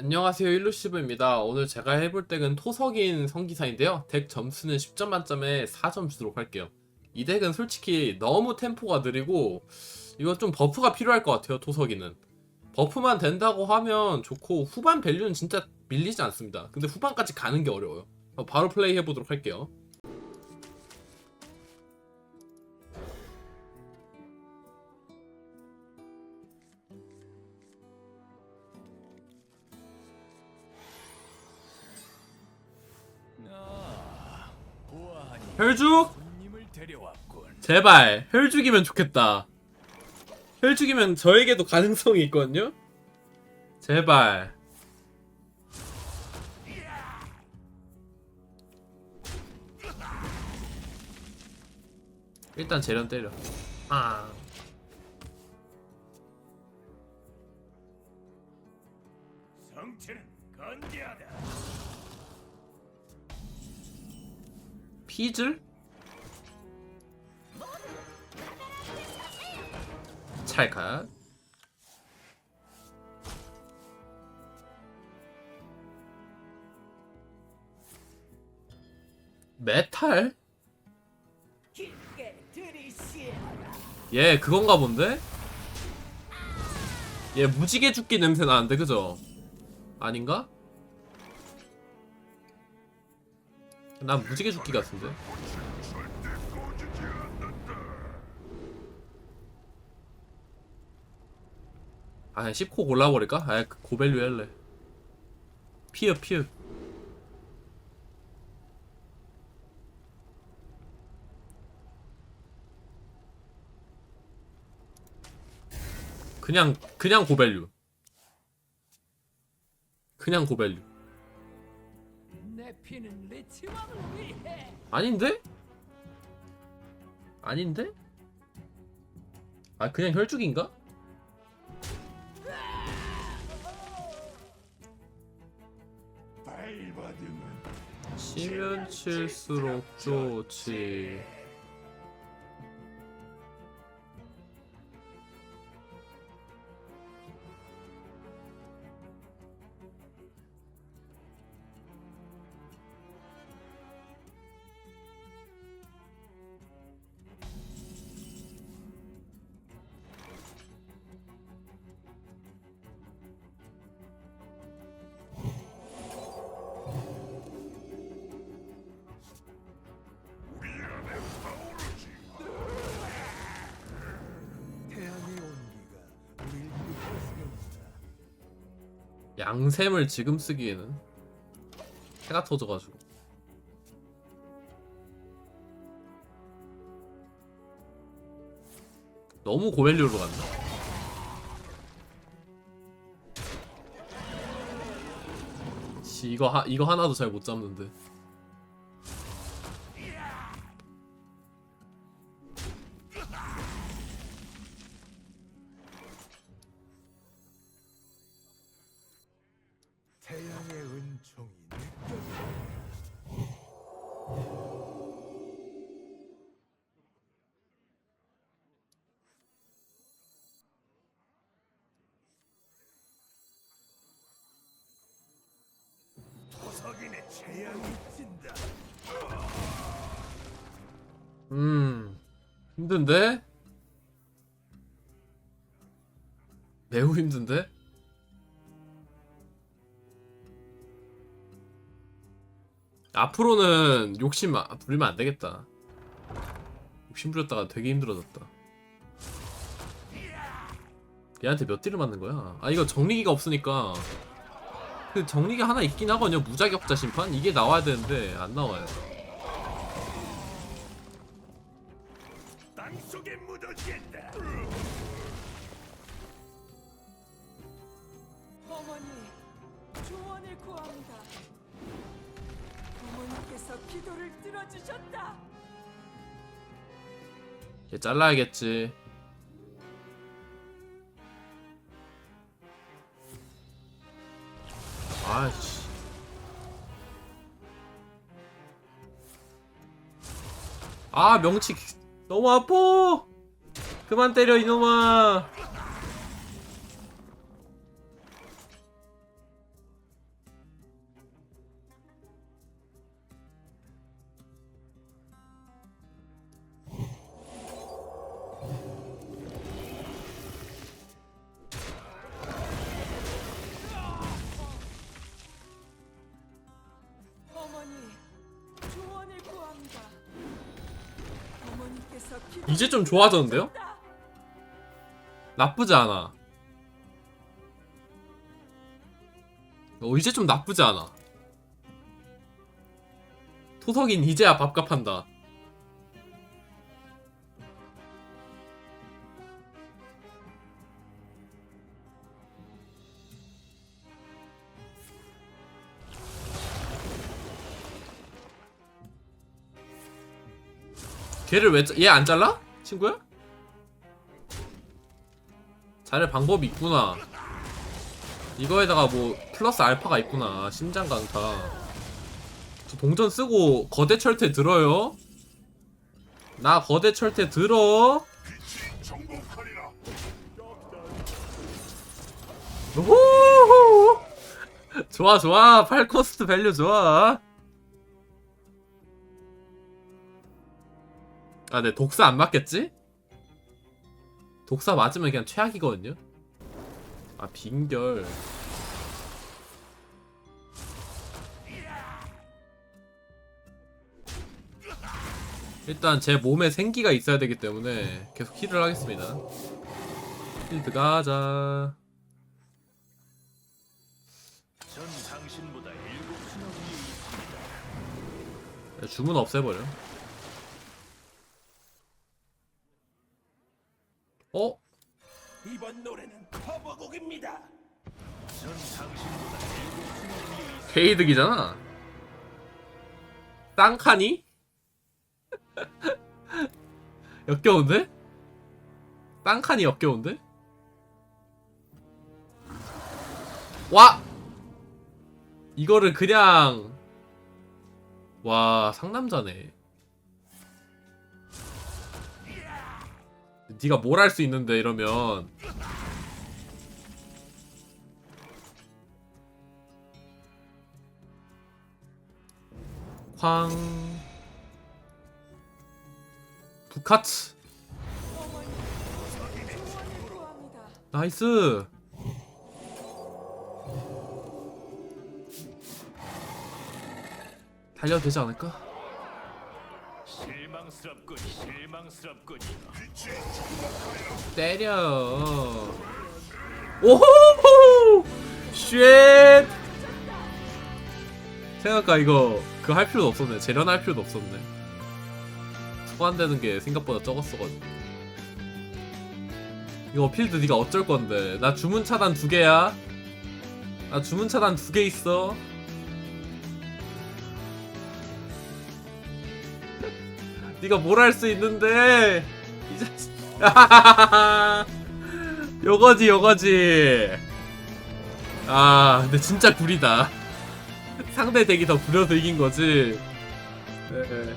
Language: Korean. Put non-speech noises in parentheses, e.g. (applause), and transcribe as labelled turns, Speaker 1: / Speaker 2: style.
Speaker 1: 안녕하세요 일루시브입니다. 오늘 제가 해볼 덱은 토석인 성기사인데요. 덱 점수는 10점 만점에 4점 주도록 할게요. 이 덱은 솔직히 너무 템포가 느리고 이거 좀 버프가 필요할 것 같아요 토석이는. 버프만 된다고 하면 좋고 후반 밸류는 진짜 밀리지 않습니다. 근데 후반까지 가는 게 어려워요. 바로 플레이 해보도록 할게요. 혈죽? 제발 혈죽이면 좋겠다. 혈죽이면 저에게도 가능성이 있거든요. 제발. 일단 재련 때려. 아.
Speaker 2: 성체는 건재하다.
Speaker 1: 피즐? 찰칵. 메탈? 얘 그건가 본데? 얘 무지개 죽기 냄새 나는데 그죠? 아닌가? 난 무지개 죽기 같은데. 아 그냥 10코 골라버릴까? 아그 고밸류 할래. 피어 피어. 그냥 그냥 고밸류. 그냥 고밸류 아닌데? 아닌데? 아 그냥 혈죽인가? 치면 칠수록 좋지 양샘을 지금 쓰기에는 해가 터져가지고. 너무 고밸류로 간다. 씨, 이거 하, 이거 하나도 잘 못 잡는데
Speaker 2: 토석인의 재앙이 찐다.
Speaker 1: 음 힘든데? 매우 힘든데? 앞으로는 욕심 아- 부리면 안 되겠다. 욕심 부렸다가 되게 힘들어졌다. 얘한테 몇 딜을 맞는 거야? 아 이거 정리기가 없으니까 그 정리기 하나 있긴 하거든요. 무자격자 심판 이게 나와야 되는데 안 나와요.
Speaker 2: 땅 속에 묻어지겠다.
Speaker 3: 어머니, 조언을 구합니다. 어머니께서 기도를 들어주셨다.
Speaker 1: 얘 잘라야겠지. 아이씨. 아 명치 너무 아파. 그만 때려 이놈아. 이제 좀 좋아졌는데요? 나쁘지 않아. 어, 이제 좀 나쁘지 않아. 토석인 이제야 밥값한다. 걔를 왜 얘 안 잘라? 친구야? 자를 방법이 있구나. 이거에다가 뭐 플러스 알파가 있구나. 심장 강타. 저 동전 쓰고 거대 철퇴 들어요? 나 거대 철퇴 들어? 오호! 좋아 좋아 8코스트 밸류 좋아 아 네 독사 안 맞겠지? 독사 맞으면 그냥 최악이거든요 아 빙결 일단 제 몸에 생기가 있어야 되기 때문에 계속 힐을 하겠습니다 힐드 가자
Speaker 2: 전 당신보다 일곱 수나 위에 있습니다.
Speaker 1: 주문 없애버려. 어?
Speaker 2: 이번 노래는 커버곡입니다. 전 당신보다.
Speaker 1: 게이득이잖아. 쌍카니? (laughs) 역겨운데? 쌍카니 역겨운데? 와! 이거를 그냥 와 상남자네. 네가 뭘 할 수 있는데 이러면 황 부카츠. 나이스 달려도 되지 않을까?
Speaker 2: 실망스럽군, 실망스럽군.
Speaker 1: 때려. 오호! 쉣! 생각가 이거. 그거 할 필요도 없었네. 재련할 필요도 없었네. 소환되는 게 생각보다 적었어가지고. 이거 필드 네가 어쩔 건데. 나 주문 차단 두 개야. 나 주문 차단 두 개 있어 네가 뭘 할 수 있는데? 이 자식. (laughs) 요거지 요거지. 아 근데 진짜 구리다. (laughs) 상대 덱이 더 구려도 이긴 거지. 네.